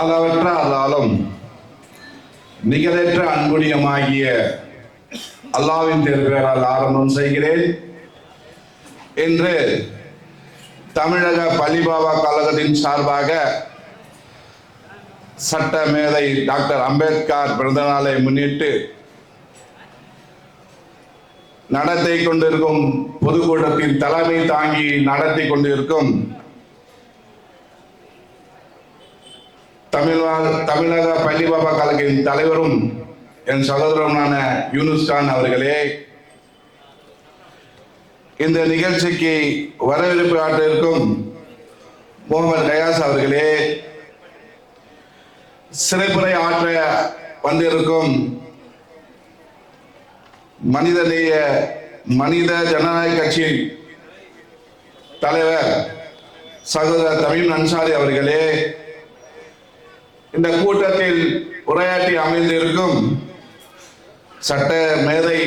அளவற்ற அதாலும் நிகரற்ற அல்லாவின் திருப்பெயரால் ஆரம்பம் செய்கிறேன். இன்று தமிழக பள்ளிபாபா கழகத்தின் சார்பாக சட்ட மேதை டாக்டர் அம்பேத்கர் பிறந்த நாளை முன்னிட்டு நடத்தி கொண்டிருக்கும் பொதுக்கூட்டத்தின் தலைமை தாங்கி நடத்தி கொண்டிருக்கும் தமிழ்நாடு தமிழக பள்ளிபாபா கழகின் தலைவரும் என் சகோதரனான யூனுஸ் கான் அவர்களே இந்த நிகழ்ச்சிக்கு வரவேற்பு ஆற்றிருக்கும் முகமது கயாஸ் அவர்களே சிறைப்புரை ஆற்ற வந்திருக்கும் மனிதநேய மனித ஜனநாயக கட்சி தலைவர் சகோதரர் தமிழ் அன்சாரி அவர்களே இந்த கூட்டத்தில் உரையாற்றி அமைந்திருக்கும் சட்ட மேதை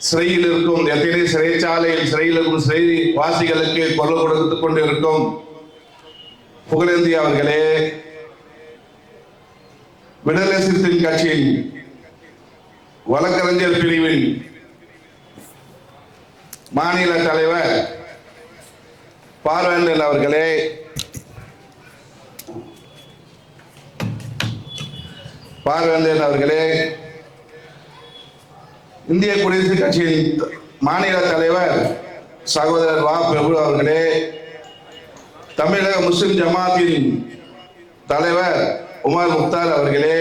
சிறையில் இருக்கும் எத்தனை சிறைச்சாலையில் சிறையில் இருக்கும் சிறை வாசிகளுக்கு குரல் கொடுத்துக் கொண்டிருக்கும் புகழேந்தி அவர்களே விடுதலை சிறுத்தைகள் கட்சியின் வழக்கறிஞர் பிரிவின் மாநில தலைவர் பார்வேந்தன் அவர்களே பார்வேந்தன் அவர்களே இந்திய குடியரசுக் கட்சியின் மாநில தலைவர் சகோதரர் வா. பிரபு அவர்களே தமிழக முஸ்லிம் ஜமாத்தின் தலைவர் உமர் முக்தார் அவர்களே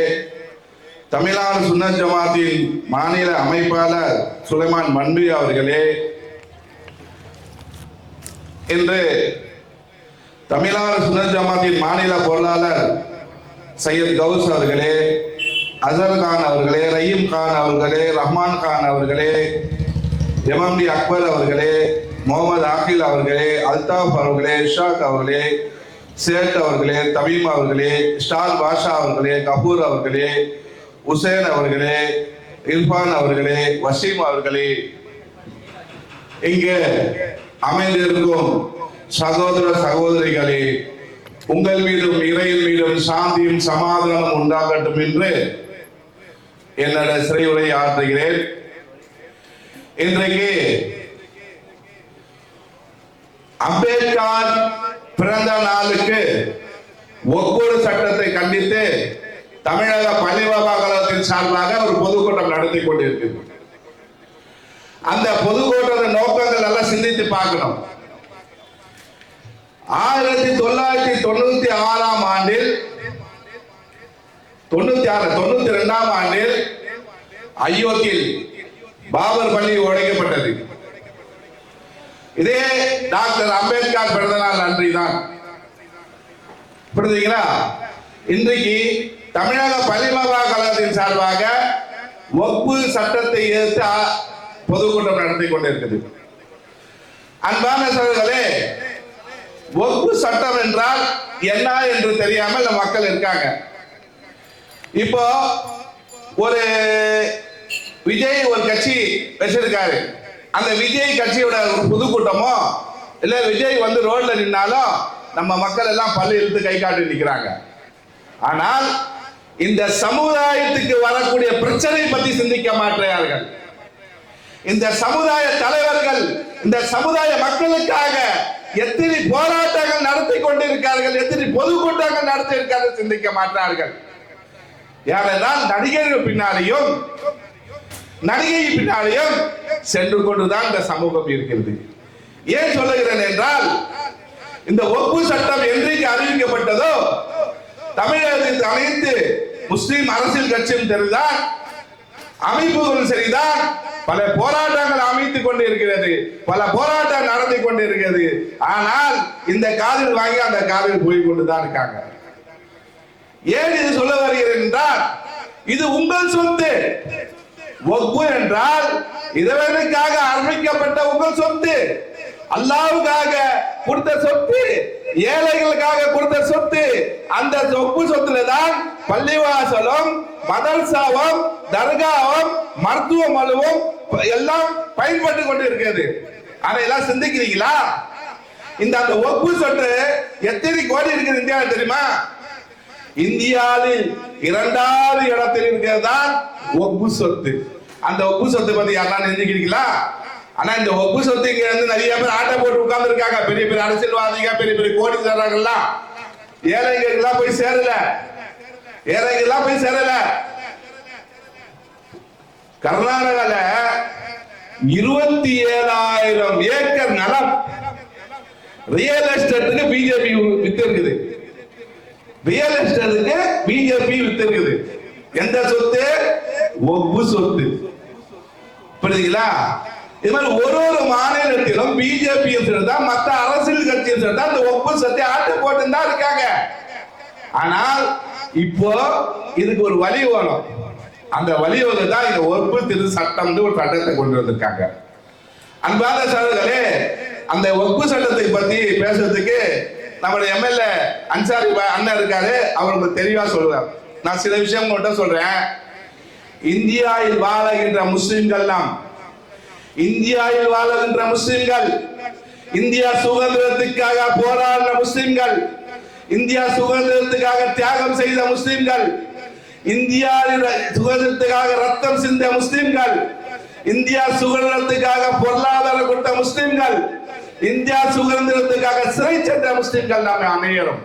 தமிழ்நாடு சுன்னர் ஜமாத்தின் மாநில அமைப்பாளர் சுலைமான் மன்வி அவர்களே இன்று தமிழ்நாடு சுன்னர் ஜமாத்தின் மாநில பொருளாளர் சையத் கவுஸ் அவர்களே அசர் கான் அவர்களே ரயீம் கான் அவர்களே ரஹ்மான் கான் அவர்களே எம்எம்டி அக்பர் அவர்களே முகமது ஆகில் அவர்களே அல்தாப் அவர்களே இஷாக் அவர்களே சேட் அவர்களே தமீம் அவர்களே ஸ்டார் பாஷா அவர்களே கபூர் அவர்களே உசேன் அவர்களே இர்ஃபான் அவர்களே வசீம் அவர்களே. இங்கே அமைந்திருக்கும் சகோதர சகோதரிகளே உங்கள் மீதும் இறையின் மீதும் சாந்தியும் சமாதானம் உண்டாகட்டும் என்று என்னோட சிறையுரை ஆற்றுகிறேன். இன்றைக்கு அம்பேத்கர் பிறந்த நாளுக்கு ஒவ்வொரு சட்டத்தை கண்டித்து தமிழக பள்ளிபாபா கழகத்தின் சார்பாக ஒரு பொதுக்கூட்டம் நடத்தி கொண்டிருக்கு அந்த பொதுக்கூட்ட நோக்கங்கள் எல்லாம் சிந்தித்து பார்க்கணும். ஆயிரத்தி தொள்ளாயிரத்தி தொண்ணூத்தி ஆறாம் ஆண்டில் தொண்ணூத்தி ஆறு தொண்ணூத்தி ரெண்டாம் ஆண்டில் அயோத்தியில் பாபர் பள்ளி உடைக்கப்பட்டது. இதே டாக்டர் அம்பேத்கர் பிறந்த நாள் நன்றி தான் புரிஞ்சுங்களா இன்றைக்கு தமிழக பள்ளிமாபா கழகத்தின் சார்பாக ஒப்பு சட்டத்தை எதிர்த்து பொதுக்கூட்டம் நடத்தி கொண்டிருக்குது. அன்பான சகோதரர்களே ஒப்பு சட்டம் என்றால் என்ன என்று தெரியாமல் மக்கள் இருக்காங்க. இப்போ ஒரு விஜய் ஒரு கட்சி வச்சிருக்காரு. அந்த விஜய் கட்சியோட ஒரு பொதுக்கூட்டமோ இல்ல விஜய் வந்து ரோட்ல நின்னாலும் நம்ம மக்கள் எல்லாம் பல்லு இழுத்து கை காட்டி நிக்கிறாங்க. ஆனால் இந்த சமுதாயத்துக்கு வரக்கூடிய பிரச்சனை பத்தி சிந்திக்க மாட்டார்கள் இந்த சமுதாய தலைவர்கள் இந்த சமுதாய மக்களுக்காக எத்தனை போராட்டங்கள் நடத்தி கொண்டிருக்கார்கள் எத்தனை பொதுக்கூட்டங்கள் நடத்தி இருக்கார்கள் சிந்திக்க மாட்டார்கள். ஏனென்றால் நடிகர்கள் பின்னாலேயும் நடிகை பின்னாலேயும் சென்று கொண்டுதான் இந்த சமூகம் இருக்கிறது. ஏன் சொல்லுகிறேன் என்றால் இந்த ஒப்பு சட்டம் என்றைக்கு அறிவிக்கப்பட்டதோ தமிழகத்தின் அனைத்து முஸ்லிம் அரசியல் கட்சியும் சரிதான் அமைப்புகளும் சரிதான் பல போராட்டங்கள் அமைத்துக் கொண்டு இருக்கிறது பல போராட்டம் நடத்தி கொண்டு இருக்கிறது ஆனால் இந்த காதில் வாங்கி அந்த காதில் போய் கொண்டுதான் இருக்காங்க. ஏன் இது சொல்ல வருகிறேன் என்றால் இது உங்கள் சொத்து. ஒப்பு என்றால் இதவனுக்காக அர்ப்பிக்கப்பட்ட உங்கள் சொத்து. அல்லாவுக்காக கொடுத்த சொத்து ஏழைகளுக்காக கொடுத்த சொத்து. அந்த ஒப்பு சொத்துல தான் பள்ளிவாசலும் மதர்சாவும் தர்காவும் மருத்துவ மலுவும் எல்லாம் பயன்பட்டு கொண்டு இருக்கிறது அதையெல்லாம் சிந்திக்கிறீங்களா? இந்த அந்த ஒப்பு சொத்து எத்தனை கோடி இருக்குது இந்தியாவில் தெரியுமா? இந்தியாவில் இரண்டாவது இடத்தில் இருக்கிறது ஒப்பு சொத்து. அந்த ஒப்பு சொத்து பத்தி யாரெல்லாம் நெஞ்சுக்கிறீங்களா ஆனா இந்த ஒப்பு சொத்து இங்க இருந்து நிறைய பேர் ஆட்டை போட்டு உட்கார்ந்து இருக்காங்க பெரிய பெரிய அரசியல்வாதிங்க பெரிய பெரிய கோடீஸ்வரர்கள்லாம். ஏழைகளுக்கெல்லாம் போய் சேரல. ஏழைகள்லாம் போய் சேரல. கர்நாடகால இருபத்தி ஏழாயிரம் ஏக்கர் நிலம். ரியல் எஸ்டேட்டுக்கு பிஜேபி வித்து இருக்குது ரியல் எஸ்டேட்டுக்கு பிஜேபி வித்துருக்குது. எந்த சொத்து? ஒப்பு சொத்து. புரியுதுங்களா? இது மாதிரி ஒரு ஒரு மாநிலத்திலும் பிஜேபி சேர்ந்தா மற்ற அரசியல் கட்சியும் சேர்ந்தா அந்த ஒப்பு சொத்தை ஆட்டு போட்டு தான் இருக்காங்க. ஆனால் இப்போ இதுக்கு ஒரு வழி வேணும் அந்த வழிவகை தான் இந்த ஒப்பு திரு சட்டம் ஒரு சட்டத்தை கொண்டு வந்திருக்காங்க. அன்பான சார்களே அந்த ஒப்பு சட்டத்தை பத்தி பேசுறதுக்கு நம்முடைய எம்எல்ஏ அன்சாரி அண்ணன் இருக்காரு அவர் உங்களுக்கு தெளிவா சொல்லுவார் நான் சில விஷயம் மட்டும் சொல்றேன். இந்தியாவில் வாழுகின்ற முஸ்லிம்கள்லாம் இந்தியாவில் வாழுகின்ற முஸ்லிம்கள் இந்தியா சுதந்திரத்துக்காக போராடின முஸ்லிம்கள் இந்தியா சுதந்திரத்துக்காக தியாகம் செய்த முஸ்லிம்கள் இந்தியாவில் சுதந்திரத்துக்காக ரத்தம் சிந்த முஸ்லிம்கள் இந்தியா சுதந்திரத்துக்காக பொருளாதாரம் கொடுத்த முஸ்லிம்கள் இந்தியா சுதந்திரத்துக்காக சிறை சென்ற முஸ்லிம்கள் நாம் அனைவரும்.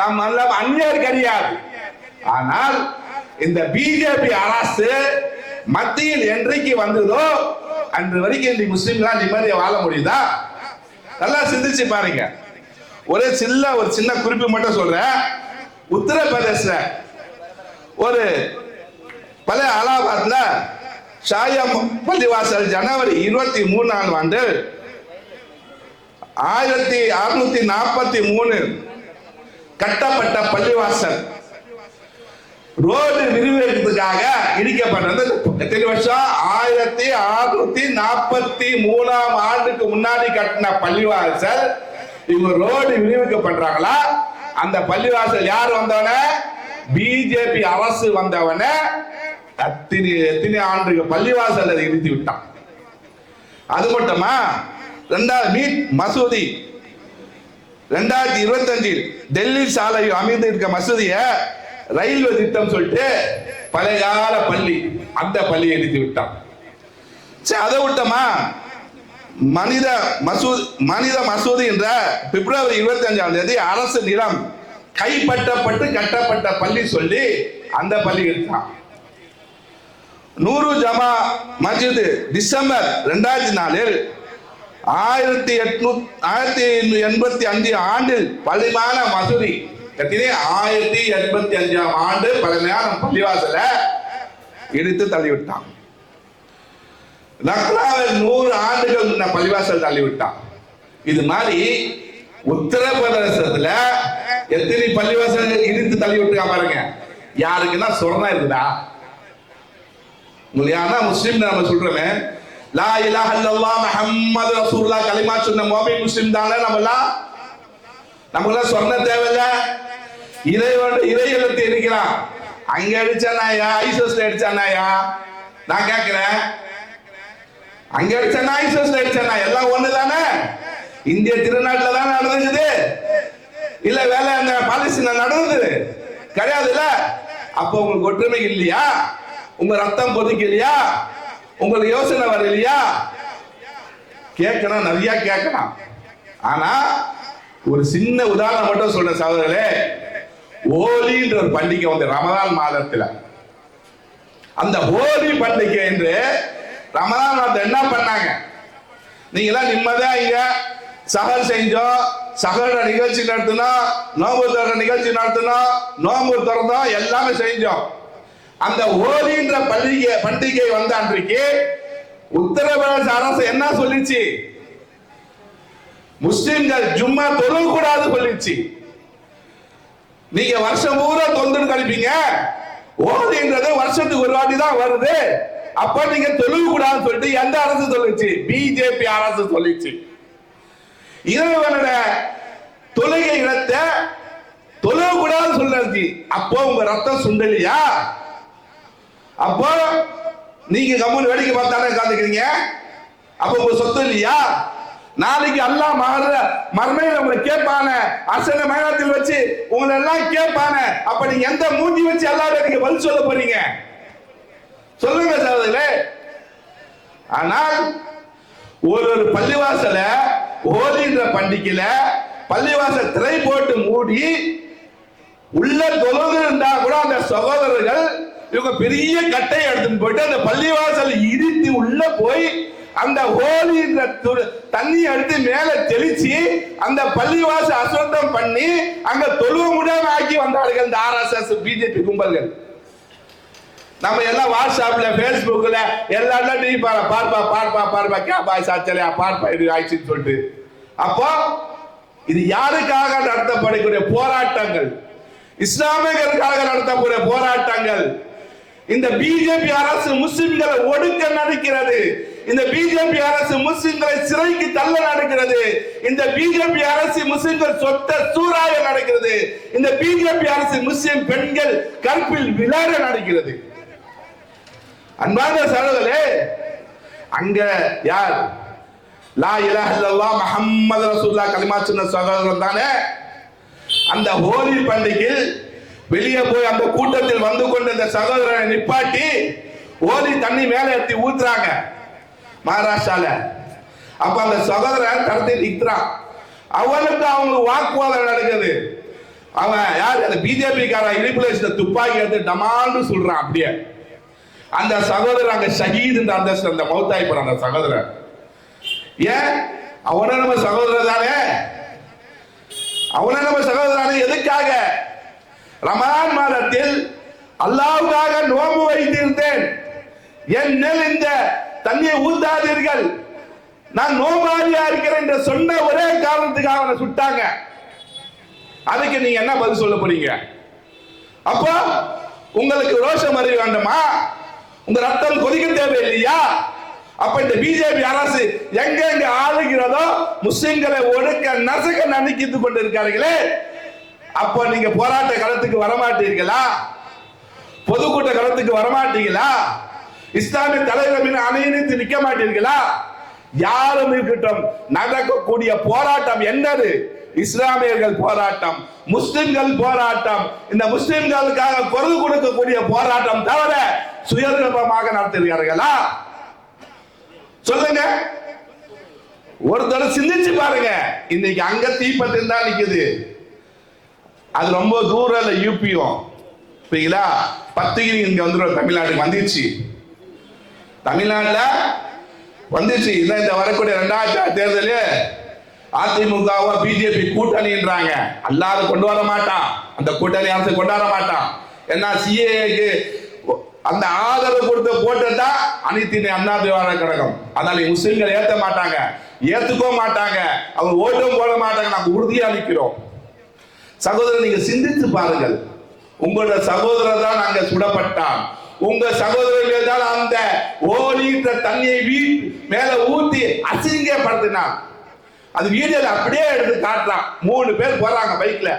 நாம் எல்லாம் அந்நியர் கிடையாது. ஆனால் இந்த பிஜேபி அரசு மத்தியில் என்றைக்கு வந்ததோ அன்று வரைக்கும் இந்த முஸ்லிம்லாம் நிம்மதியை வாழ முடியுதா? நல்லா சிந்திச்சு பாருங்க. ஒரே சின்ன ஒரு சின்ன குறிப்பு மட்டும் சொல்றேன். உத்தரப்பிரதேச ஒரு பழைய அலாபாத்ல ஷாயா பள்ளிவாசல் ஜனவரி இருபத்தி மூணாம் ஆண்டு ஆயிரத்தி அறுநூத்தி நாற்பத்தி மூணு கட்டப்பட்ட பள்ளிவாசல். ரோடு விரிவாக்கத்துக்காக இடிக்கப்பட்டது. எத்தனை வருஷம்? ஆயிரத்தி அறுநூத்தி நாற்பத்தி மூணாம் ஆண்டுக்கு முன்னாடி கட்டின பள்ளிவாசல். இவங்க ரோடு விரிவிக்கப்படுறாங்களா? அந்த பள்ளிவாசல் யார் வந்தவன? பிஜேபி அரசு வந்தவன. எத்தனை எத்தனை ஆண்டுக்கு பள்ளிவாசல் அதை இடித்து விட்டான் அது மட்டுமா? ரெண்டாவது மீட் மசூதி. ரெண்டாயிரத்தி இருபத்தஞ்சில் டெல்லி சாலை அமைந்து இருக்க மசூதிய ரயில்வே திட்டம் சொல்லிட்டு பழைய கால பள்ளி அந்த பள்ளியை எழுதி விட்டான். சரி அதை விட்டோமா? மனித மசூதி மனித மசூதி என்ற பிப்ரவரி இருபத்தி அஞ்சாம் தேதி அரசு நிலம் கைப்பற்றப்பட்டு கட்டப்பட்ட பள்ளி சொல்லி அந்த பள்ளி எடுத்தான். நூறு ஜமா மஸ்ஜித் டிசம்பர் ரெண்டாயிரத்தி நாலில் ஆயிரத்தி எட்நூத்தி ஆயிரத்தி எண்பத்தி அஞ்சு ஆண்டில் பழமையான மசூதி. எத்தனை ஆயிரத்தி எண்பத்தி அஞ்சாம் ஆண்டு பழமையான பள்ளிவாசல இடித்து தள்ளிவிட்டான். லக்னாவில் நூறு ஆண்டுகள் முன்ன பள்ளிவாசல் தள்ளிவிட்டான். இது மாதிரி உத்தரப்பிரதேசத்துல எத்தனை பள்ளிவாசல் இடித்து தள்ளி விட்டுருக்கா பாருங்க. யாருக்குன்னா சொர்ணம் இருக்குதா? உங்களுக்கு யாரா முஸ்லீம் நம்ம சொல்றோமே. லா இலாஹ இல்லல்லாஹ் முஹம்மது ரசூலுல்லாஹ். கலிமா சொன்ன மோமின் முஸ்லிம் தானே நம்மலாம் நமக்குலாம் சொன்ன தேவையில்ல. இறைவன் இறை எழுத்து இருக்கிறான் அங்க அடிச்சானாயா ஐசோஸ்ல அடிச்சானாயா நான் கேட்கிறேன். அங்க அடிச்சானா ஐசோஸ்ல அடிச்சானா? எல்லாம் ஒண்ணு தானே? இந்திய திருநாட்டுல தானே நடந்துக்குது? இல்ல வேலை அந்த பாலஸ்தீன நடந்தது? கிடையாதுல்ல? அப்போ உங்களுக்கு ஒற்றுமை இல்லையா? உங்க ரத்தம் கொதிக்கலையா உங்களுக்கு யோசனை வரலையா கேட்கணும் நிறைய கேட்கணும். ஆனா ஒரு சின்ன உதாரணம் மட்டும் சொல்ற சகோதரர்களே. ஹோலின்ற ஒரு பண்டிகை வந்து ரமதான் மாதத்துல. அந்த ஹோலி பண்டிகை என்று ரமதான் மாதம் என்ன பண்ணாங்க? நீங்க எல்லாம் நிம்மதியா இங்க சகல் செஞ்சோம் சகல நிகழ்ச்சி நடத்தினோம் நோம்பு திறந்த நிகழ்ச்சி நடத்தினோம் நோம்பு திறந்தோம் எல்லாமே செஞ்சோம். அந்த ஓலின்ற பள்ளிகை பண்டிகை வந்த அன்றைக்கு உத்தரப்பிரதேச அரசு என்ன சொல்லிச்சு? முஸ்லிம்கள் ஜும்மா தொழுக கூடாது சொல்லிச்சு. நீங்க வருஷம் பூரா தொந்தரவு கழிப்பீங்க ஓதின்றது வருஷத்துக்கு ஒரு வாட்டி தான் வருது. அப்ப நீங்க தொழுக கூடாதுன்னு சொல்லிட்டு எந்த அரசு சொல்லிச்சு? பிஜேபி அரசு சொல்லிச்சு. இறைவனோட தொழுகை இடத்தை தொழுக கூடாதுன்னு சொல்லிச்சு. அப்போ உங்க ரத்தம் சுண்டலியா? அப்போ நீங்க கம்முன்னு வேடிக்கை பார்த்தானே உட்காந்துக்கிறீங்க அப்போ உங்க சொத்து இல்லையா? நாளைக்கு அல்லா மகர மர்மையில உங்களை கேட்பான. அசன மயணத்தில் வச்சு உங்களை எல்லாம் கேட்பான. அப்ப நீங்க எந்த மூஞ்சி வச்சு எல்லாரும் நீங்க பதில் சொல்ல போறீங்க? சொல்லுங்க சகோதரர்களே. ஆனால் ஒரு ஒரு பள்ளிவாசல ஓதின்ற பண்டிகையில பள்ளிவாசல் திரை போட்டு மூடி உள்ள தொழுது இருந்தா கூட அந்த சகோதரர்கள் இவங்க பெரிய கட்டையை எடுத்துன்னு போயிட்டு அந்த பள்ளிவாசல் இடித்து உள்ள போய் அந்த ஹோலின்ற து- தண்ணி எடுத்து மேல தெளிச்சு அந்த பள்ளிவாசல் அசுத்தம் பண்ணி அங்க தொழுவ முடியாம ஆக்கி வந்தார்கள் இந்த ஆர்எஸ்எஸ் பிஜேபி கும்பல்கள். நம்ம எல்லாம் வாட்ஸ்அப்ல பேஸ்புக்ல எல்லா டிவி பாரு பார்ப்பா பார்ப்பா பார்ப்பா கே பாய் சாச்சலையா பார்ப்பா இது ஆயிடுச்சுன்னு சொல்லிட்டு. அப்போ இது யாருக்காக நடத்தப்படக்கூடிய போராட்டங்கள்? இஸ்லாமியர்களுக்காக நடத்தக்கூடிய போராட்டங்கள். இந்த பிஜேபி அரசு முஸ்லிம்களை ஒடுக்க நடக்கிறது. இந்த பிஜேபி அரசு முஸ்லிம்களை சிறைக்கு தள்ள நடக்கிறது. இந்த பிஜேபி அரசு முஸ்லிம்கள் சொத்த சூறாய நடக்கிறது. இந்த பிஜேபி அரசு முஸ்லிம் பெண்கள் கற்பில் விளையாட நடக்கிறது. அன்பான சகோதரே அங்க யார்? லா இலாஹ இல்லல்லாஹ் முஹம்மது ரசூலுல்லாஹ் கலிமா சொன்ன சகோதரன் தானே? அந்த ஹோலி பண்டிகையில் வெளியே போய் அந்த கூட்டத்தில் வந்து கொண்டு இந்த சகோதரனை நிப்பாட்டி ஓடி தண்ணி மேல எடுத்து ஊத்துறாங்க மகாராஷ்டிரால. அப்ப அந்த சகோதரன் தரத்தை நிற்கிறான் அவனுக்கு அவங்க வாக்குவாதம் நடக்குது. அவன் யார்? அந்த பிஜேபி காரன் இனிப்புல துப்பாக்கி எடுத்து டமான்னு சொல்றான் அப்படியே. அந்த சகோதரர் அங்க ஷஹீத் என்ற அந்த அந்த மௌத்தாய் போற அந்த சகோதரர் ஏன்? அவன நம்ம சகோதரர் தானே? அவன நம்ம சகோதரானே எதுக்காக? ரமலான் மாதத்தில் அல்லாவுக்காக நோம்பு வைத்திருந்தேன். என் மேல் இந்த தண்ணியை ஊத்தாதீர்கள். நான் நோம்பாதியா இருக்கிறேன் என்று சொன்ன ஒரே காரணத்துக்காக அவனை சுட்டாங்க. அதுக்கு நீங்க என்ன பதில் சொல்ல போறீங்க? அப்போ உங்களுக்கு ரோஷம் அறிய வேண்டுமா? உங்க ரத்தம் கொதிக்க தேவையில்லையா? அப்ப இந்த பிஜேபி அரசு எங்க எங்க ஆளுகிறதோ முஸ்லிம்களை ஒடுக்க நசுக்க நினைக்கிட்டு கொண்டு அப்போ நீங்க போராட்ட களத்துக்கு வரமாட்டீர்களா? பொதுக்கூட்ட களத்துக்கு வரமாட்டீங்களா? இஸ்லாமிய தலைவர் மீது நிற்க நிக்க மாட்டீர்களா? யாரும் இருக்கட்டும் நடக்கக்கூடிய போராட்டம் என்னது? இஸ்லாமியர்கள் போராட்டம் முஸ்லிம்கள் போராட்டம். இந்த முஸ்லிம்களுக்காக குரல் கொடுக்கக்கூடிய போராட்டம் தவிர சுயநலமாக நடத்துகிறார்களா? சொல்லுங்க. ஒருத்தர் சிந்திச்சு பாருங்க. இன்னைக்கு அங்க தீப்பத்தில் தான் நிக்குது. அது ரொம்ப தூரம் இல்லை யூபியும் சரிங்களா பத்துக்கு இங்க வந்துடும் தமிழ்நாட்டுக்கு வந்துருச்சு. தமிழ்நாட்டில் வந்துச்சு இதான் இந்த வரக்கூடிய ரெண்டாயிரத்தி தேர்தல். அதிமுகவோ பிஜேபி கூட்டணின்றாங்க. அல்லாத கொண்டு வர மாட்டான். அந்த கூட்டணி அரசு கொண்டு வர மாட்டான். ஏன்னா சிஏக்கு அந்த ஆதரவு கொடுத்து போட்டுட்டா அனைத்து அண்ணா திராவிட கழகம். அதனால முஸ்லிம்கள் ஏத்த மாட்டாங்க. ஏத்துக்கோ மாட்டாங்க. அவங்க ஓட்டும் போட மாட்டாங்க. நாங்க உறுதியா நிக்கிறோம். சகோதரர் நீங்க சிந்தித்து பாருங்கள். உங்களோட சகோதரர் தான் அங்க சுடப்பட்டான். உங்க சகோதரர்கள் தான் அந்த ஓலின்ற தண்ணியை வீ மேல ஊத்தி அசிங்கப்படுத்தினான். அது வீடியோல அப்படியே எடுத்து காட்டுறான். மூணு பேர் போறாங்க பைக்ல.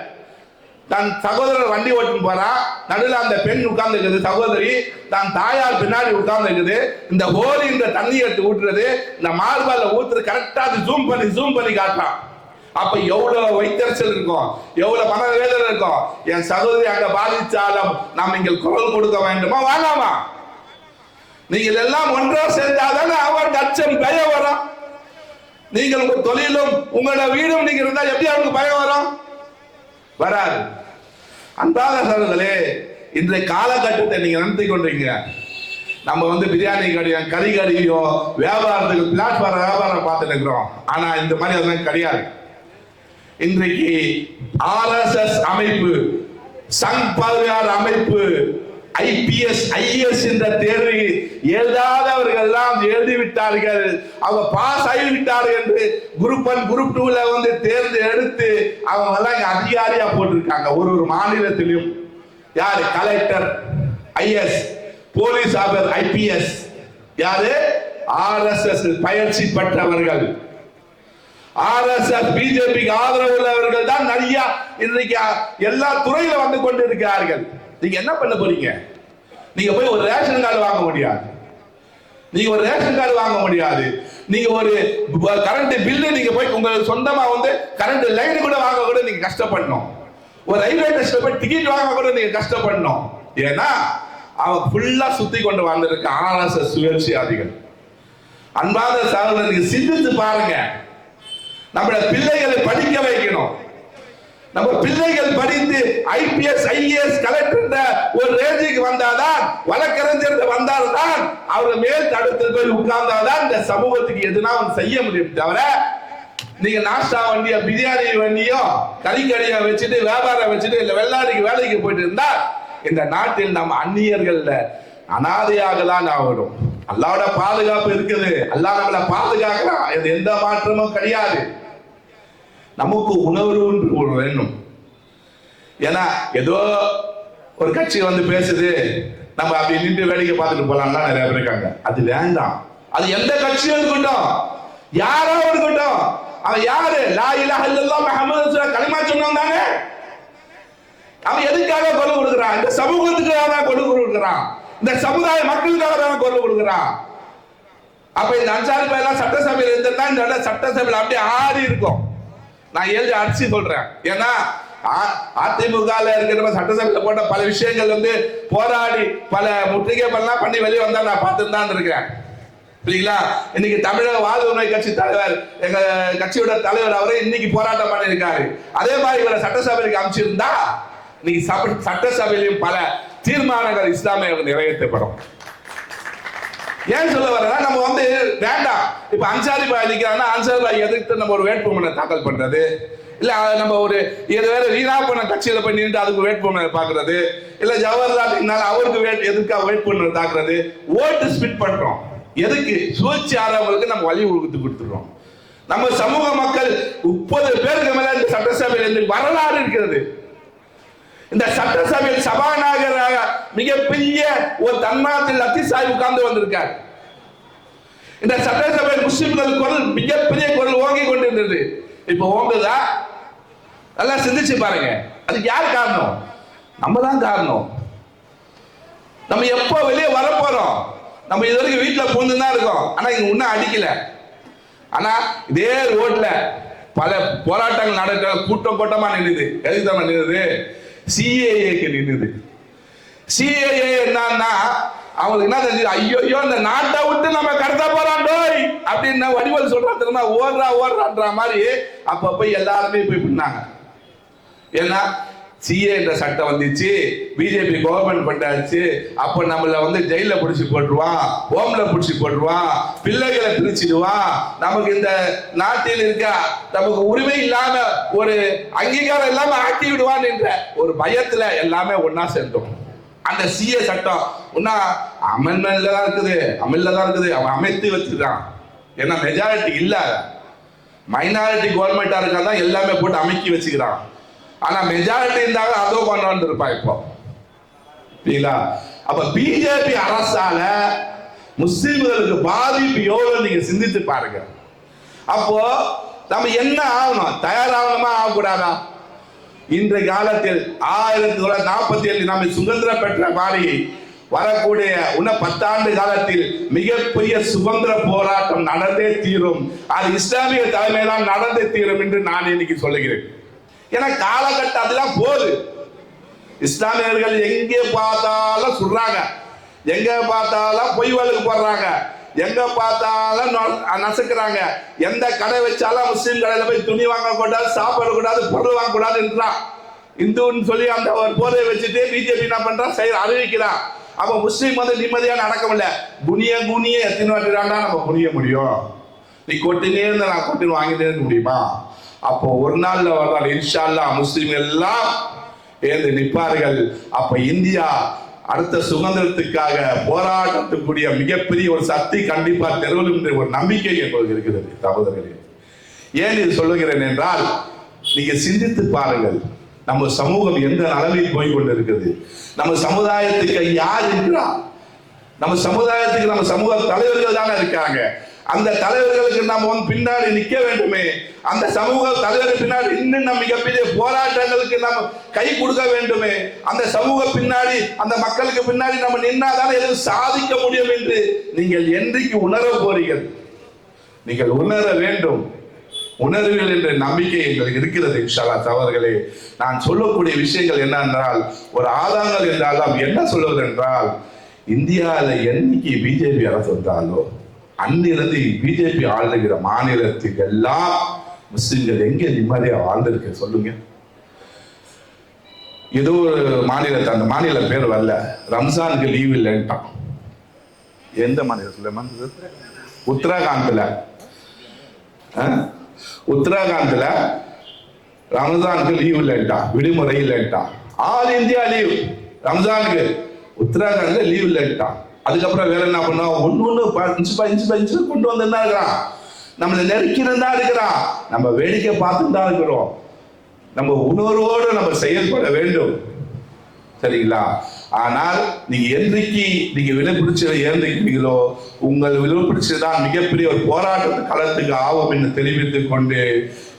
தன் சகோதரர் வண்டி ஓட்டின்னு போறான் நடுவில் அந்த பெண் உட்கார்ந்து இருக்குது சகோதரி தன் தாயார் பின்னாடி உட்கார்ந்து இருக்குது இந்த ஹோலின்ற தண்ணி எடுத்து ஊட்டுறது இந்த மார்பால ஊத்துறது கரெக்டா அது ஜூம் பண்ணி ஜூம் பண்ணி காட்டுறான். அப்ப எவ்வளவு வைத்தறிச்சல் இருக்கும்? எவ்வளவு மனவேதனை இருக்கும்? என் சகோதரி அங்க பாதிச்சாலும் நாம் இங்கே குரல் கொடுக்க வேண்டுமா வேணாமா நீங்கள் எல்லாம் ஒன்றா சேர்ந்தாதானே அவருக்கு அச்சம் பயம் வரும். நீங்கள் உங்க தொழிலும் உங்களோட வீடும் நீங்க இருந்தா எப்படி அவருக்கு பயம் வரும்? வராது. அன்பாக சகோதரர்களே இன்றைய காலகட்டத்தை நீங்க நடத்தி கொண்டீங்க நம்ம வந்து பிரியாணி கடையும் கறி கடையோ வியாபாரத்துக்கு பிளாட்ஃபார்ம் வியாபாரம் பார்த்துட்டு இருக்கிறோம். ஆனா இந்த மாதிரி அதெல்லாம் கிடையாது. இன்றைக்கு ஆர்எஸ்எஸ் அமைப்பு சங் பரிவார் அமைப்பு ஐபிஎஸ் ஐஎஸ் என்ற தேர்வு எழுதாதவர்கள் எல்லாம் எழுதி விட்டார்கள் அவங்க பாஸ் ஆகிவிட்டார்கள் என்று குரூப் ஒன் குரூப் டூல வந்து தேர்ந்து எடுத்து அவங்க எல்லாம் இங்க அதிகாரியா போட்டிருக்காங்க ஒரு ஒரு மாநிலத்திலும். யாரு? Collector IAS police harbour IPS யாரு? ஆர்எஸ்எஸ் பயிற்சி பெற்றவர்கள். ஆர்எஸ்எஸ் பிஜேபிக்கு ஆதரவு உள்ளவர்கள் தான் நிறைய இன்றைக்கு எல்லா துறையில வந்து கொண்டு இருக்கிறார்கள் நீங்க என்ன பண்ண போறீங்க? நீங்க போய் ஒரு ரேஷன் கார்டு வாங்க முடியாது. நீங்க ஒரு ரேஷன் கார்டு வாங்க முடியாது. நீங்க ஒரு கரண்ட் பில்லு நீங்க போய் உங்களுக்கு சொந்தமா வந்து கரண்ட் லைன் கூட வாங்க கூட நீங்க கஷ்டப்படணும். ஒரு ரயில்வே ஸ்டேஷன் போய் டிக்கெட் வாங்க கூட நீங்க கஷ்டப்படணும். ஏன்னா அவன் ஃபுல்லா சுத்தி கொண்டு வந்திருக்க ஆர்எஸ்எஸ் சுயேட்சையாதிகள். அன்பாத சகோதரருக்கு சிந்தித்து பாருங்க. நம்மள பிள்ளைகளை படிக்க வைக்கணும். நம்ம பிள்ளைகள் படித்து ஐபிஎஸ் ஐஏஎஸ் கலெக்டர் ஒரு ரேஞ்சுக்கு வந்தாதான் வழக்கறிஞர் வந்தால்தான் அவர் மேல் தடுத்து போய் உட்கார்ந்தாதான் இந்த சமூகத்துக்கு எதுனா செய்ய முடியும் தவிர நீங்க நாஷ்டா வண்டியோ பிரியாணி வண்டியோ கறிக்கடையை வச்சுட்டு வியாபாரம் வச்சுட்டு இல்ல வெள்ளாடிக்கு வேலைக்கு போயிட்டு இருந்தா இந்த நாட்டில் நம்ம அந்நியர்கள்ல அனாதையாக தான் ஆகணும். அல்லாவோட பாதுகாப்பு இருக்குது. அல்லா நம்மளை பாதுகாக்கலாம் எந்த மாற்றமும் கிடையாது. நமக்கு உணர்வு ஒன்று வேணும். ஏன்னா ஏதோ ஒரு கட்சி வந்து பேசுது நம்ம அப்படி நின்று வேடிக்கை பார்த்துட்டு போலாம்னா நிறைய பேர் இருக்காங்க. அது வேண்டாம். அது எந்த கட்சியும் இருக்கட்டும். யாரோ இருக்கட்டும். அவன் யாரு? லா இலாஹ இல்லல்லாஹ் முஹம்மது ரசூலுல்லாஹ் கலிமா சொன்னவன் தானே? அவன் எதுக்காக குரல் கொடுக்குறான்? இந்த சமூகத்துக்காக தான் குரல் கொடுக்குறான். இந்த சமுதாய மக்களுக்காக தான் குரல் கொடுக்குறான். அப்ப இந்த அஞ்சாறு பேர்லாம் சட்டசபையில் இருந்திருந்தா இந்த சட்டசபையில் அப்படியே ஆறி இருக்கும் நான் எழுதி அடிச்சு சொல்றேன். ஏன்னா அ- அதிமுகல இருக்கிற சட்டசபையில் போட்ட பல விஷயங்கள் வந்து போராடி பல முற்றுகை பண்ணலாம் பண்ணி வெளியே வந்தா நான் பார்த்துட்டு தான் இருக்கிறேன். புரியுங்களா இன்னைக்கு தமிழக வாழ்வுரிமை கட்சி தலைவர் எங்க கட்சியோட தலைவர் அவரே இன்னைக்கு போராட்டம் பண்ணியிருக்காரு. அதே மாதிரி இவரை சட்டசபைக்கு அமைச்சிருந்தா இன்னைக்கு சப- சட்டசபையிலும் பல தீர்மானங்கள் இஸ்லாமியர்கள் நிறைவேற்றப்படும். ஏன் சொல்ல வரேன்னா நம்ம வந்து வேண்டாம் இப்ப அன்சாரி பாய் நிற்கிறாங்கன்னா அன்சாரி பாய் எதிர்த்து நம்ம ஒரு வேட்புமனை தாக்கல் பண்றது. இல்ல நம்ம ஒரு இது வேற வீணா பண்ண கட்சியில போய் நின்று அதுக்கு வேட்புமனை பாக்குறது. இல்ல ஜவஹர்லால் இருந்தாலும் அவருக்கு வேட் எதுக்காக வேட்புமனை தாக்குறது. ஓட்டு ஸ்பிட் பண்றோம். எதுக்கு? சுழற்சி ஆறவங்களுக்கு நம்ம வழி உழுத்து கொடுத்துடுறோம். நம்ம சமூக மக்கள் முப்பது பேருக்கு மேல இந்த சட்டசபையில் வரலாறு இருக்கிறது. இந்த சட்டசபையில் சபாநாயகராக மிகப்பெரிய ஒரு தன்மானத்தில் லத்திசாய் உட்கார்ந்து வந்திருக்கார். இந்த சட்டசபையில் முஸ்லிம்கள் குரல் மிகப்பெரிய குரல் ஓங்கி கொண்டிருந்தது. இப்ப ஓங்குதா? நல்லா சிந்திச்சு பாருங்க. அதுக்கு யார் காரணம்? நம்ம தான் காரணம். நம்ம எப்போ வெளியே வரப்போறோம்? நம்ம இது வரைக்கும் வீட்டில் பூந்து தான் இருக்கோம். ஆனா இங்க இன்னும் அடிக்கல. ஆனா இதே ரோட்ல பல போராட்டங்கள் நடக்கிற கூட்டம் கூட்டமா நின்றுது எதுக்கு தான் நின்றுது சிஏஏக்கு நின்றுது சிஏஏ என்னன்னா அவங்களுக்கு என்ன தெரிஞ்சு ஐயோ ஐயோ இந்த நாட்டை விட்டு நம்ம கடத்த போறோம் டோய் அப்படின்னு வடிவல் சொல்றான் தெரியுமா? ஓடுறா ஓடுறான்ற மாதிரி அப்ப போய் எல்லாருமே போய் பண்ணாங்க ஏன்னா சிஏ என்ற சட்டம் வந்துச்சு. பிஜேபி கவர்மெண்ட் பண்ணாச்சு அப்ப நம்மள வந்து ஜெயில பிடிச்சி போட்டுருவான். ஹோம்ல பிடிச்சி போட்டுருவான். பிள்ளைகளை பிரிச்சிடுவான். நமக்கு இந்த நாட்டில் இருக்க நமக்கு உரிமை இல்லாம ஒரு அங்கீகாரம் இல்லாம ஆக்கி விடுவான் என்ற ஒரு பயத்துல எல்லாமே ஒன்னா சேர்ந்தோம். அந்த சிஏ சட்டம் ஒன்னா அமெண்ட்மெண்ட்ல தான் இருக்குது. அமல்ல தான் இருக்குது. அவன் அமைத்து வச்சிருக்கான் ஏன்னா மெஜாரிட்டி இல்ல. மைனாரிட்டி கவர்மெண்டா இருக்கா எல்லாமே போட்டு அமைக்கி வச்சுக்கிறான் ஆனா மெஜாரிட்டி இருந்தாங்க அதோ கொண்டு இருப்பா இப்போ. சரிங்களா அப்ப பிஜேபி அரசால முஸ்லீம்களுக்கு பாதிப்பு எவ்வளவு நீங்க சிந்தித்து பாருங்க. அப்போ நம்ம என்ன ஆகணும்? தயாராகணுமா? ஆகக்கூடாதா? இன்றைய காலத்தில் ஆயிரத்தி தொள்ளாயிரத்தி நாற்பத்தி ஏழு நாம் சுதந்திரம் பெற்ற மாதிரி வரக்கூடிய இன்னும் பத்தாண்டு காலத்தில் மிகப்பெரிய சுதந்திர போராட்டம் நடந்தே தீரும். அது இஸ்லாமிய தலைமையிலாம் நடந்தே தீரும் என்று நான் இன்னைக்கு சொல்லுகிறேன். ஏன்னா காலகட்டம் அதெல்லாம் போகுது. இஸ்லாமியர்கள் எங்கே பார்த்தாலும் சொல்றாங்க. எங்க பார்த்தாலும் பொய் வழக்கு போடுறாங்க. எங்க பார்த்தாலும் நசுக்கிறாங்க நசுக்குறாங்க. எந்த கடை வச்சாலும் முஸ்லீம் கடையில போய் துணி வாங்க கூடாது சாப்பிட கூடாது பொருள் வாங்க கூடாதுன்றான் இந்துன்னு சொல்லி அந்த ஒரு போதை வச்சுட்டு பிஜேபி என்ன பண்றான்? செயல் அறிவிக்கிறான். அப்ப முஸ்லீம் வந்து நிம்மதியா நடக்க முடியல. குனிய குனிய எத்தனை வாட்டி நம்ம குனிய முடியும். நீ கொட்டினே இருந்தா நான் கொட்டின்னு வாங்கிட்டே இருக்க முடியுமா? அப்போ ஒரு நாள்ல வர்றாள் இன்ஷால்லா முஸ்லீம் எல்லாம் எழுந்து நிற்பார்கள். அப்ப இந்தியா அடுத்த சுதந்திரத்துக்காக போராட்டத்துக்குரிய மிகப்பெரிய ஒரு சக்தி கண்டிப்பா தெருவில் என்ற ஒரு நம்பிக்கை எங்களுக்கு இருக்கிறது சகோதரர்களே. ஏன் இது சொல்லுகிறேன் என்றால் நீங்க சிந்தித்து பாருங்கள். நம்ம சமூகம் எந்த அளவில் போய் கொண்டிருக்கிறது? நம்ம சமுதாயத்துக்கு யார் இருக்கிறார் நம்ம சமுதாயத்துக்கு நம்ம சமூக தலைவர்கள் தானே இருக்காங்க. அந்த தலைவர்களுக்கு நாம் வந்து பின்னாடி நிற்க வேண்டுமே. அந்த சமூக தலைவர் பின்னாடி இன்னும் மிகப்பெரிய போராட்டங்களுக்கு நாம் கை கொடுக்க வேண்டுமே. அந்த சமூக பின்னாடி அந்த மக்களுக்கு பின்னாடி நம்ம நின்னாதான் எதுவும் சாதிக்க முடியும் என்று நீங்கள் என்றைக்கு உணர போறீர்கள்? நீங்கள் உணர வேண்டும். உணர்வுகள் என்ற நம்பிக்கை எங்களுக்கு இருக்கிறது இன்ஷாலா தவறுகளே. நான் சொல்லக்கூடிய விஷயங்கள் என்னென்றால் ஒரு ஆதாங்கள் என்றாலும் என்ன சொல்வது என்றால் இந்தியாவில் என்னைக்கு பிஜேபி அரசு வந்தாலோ அன்னிலிருந்து பிஜேபி ஆளுகிற மாநிலத்துக்கு எல்லாம் முஸ்லிம்கள் எங்கே நிம்மதியாக வாழ்ந்திருக்கு சொல்லுங்க. ஏதோ ஒரு மாநிலத்தை அந்த மாநில பேர் வரல. ரம்ஜானுக்கு லீவ் இல்லைன்ட்டான். எந்த மாநிலத்தில் உத்தரகாண்டில். ஆ? உத்தரகாண்ட்ல ரம்ஜானுக்கு லீவ் இல்லைன்ட்டான். விடுமுறை இல்லைன்ட்டான். ஆல் இந்தியா லீவ் ரம்ஜானுக்கு உத்தரகாண்ட்ல லீவ் இல்லைன்ட்டான். அதுக்கப்புறம் வேற என்ன பண்ணா? ஒன்று ஒன்று ப- inch by inch by inch கொண்டு வந்து தான் இருக்கிறான் நம்மளை நெருக்கின்னு தான் இருக்கிறான் நம்ம வேடிக்கை பார்த்து தான் இருக்கிறோம். நம்ம உணர்வோடு நம்ம செயல்பட வேண்டும். சரிங்களா? ஆனால் நீங்க என்றைக்கு நீங்க விலை பிடிச்சதை ஏந்திக்கிறீங்களோ உங்கள் விலை பிடிச்சதுதான் மிகப்பெரிய ஒரு போராட்ட களத்துக்கு ஆகும் என்று தெரிவித்துக் கொண்டு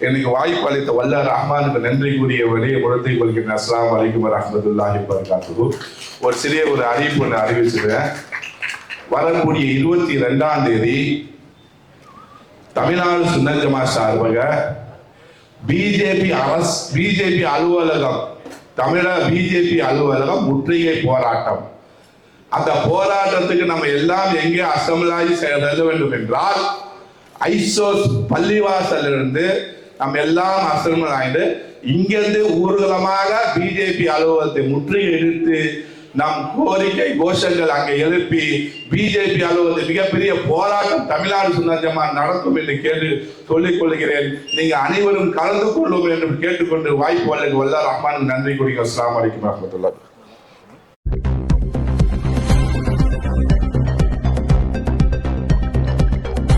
எனக்கு வாய்ப்பு அளித்த வல்ல ரஹ்மானுக்கு நன்றி கூறிய விலையை கொடுத்து கொள்கிறேன். அஸ்லாம் வலைக்கும் ரஹமத்துல்லாஹி வரகாத்துஹு ஒரு சிறிய ஒரு அறிவிப்பு ஒன்று அறிவிச்சிருக்கேன் வரக்கூடிய இருபத்தி ரெண்டாம் தேதி தமிழ்நாடு சுன்னத் ஜமாத் சார்பாக பிஜேபி அரசு பிஜேபி அலுவலகம் தமிழக பிஜேபி அலுவலகம் முற்றுகை போராட்டம். அந்த போராட்டத்துக்கு நம்ம எல்லாம் எங்கே அசம்பிளாகி செல்ல வேண்டும் என்றால் ஐசோஸ் பள்ளிவாசலிருந்து நம்ம எல்லாம் அசம்பிள் ஆகிட்டு இங்கிருந்து ஊர்வலமாக பிஜேபி அலுவலகத்தை முற்றுகையிட்டு நம் கோரிக்கை கோஷங்கள் அங்கே எழுப்பி பிஜேபி அலுவலகத்தை மிகப்பெரிய போராட்டம் தமிழ்நாடு சுந்தரமா நடக்கும் என்று கேட்டு சொல்லிக் கொள்கிறேன். நீங்க அனைவரும் கலந்து கொள்ளும் என்று கேட்டுக்கொண்டு வாய்ப்பு வல்ல வல்லார் அம்மானுக்கு நன்றி கூறி அஸ்லாம் வலைக்கம் வரமத்துல்லாஹ்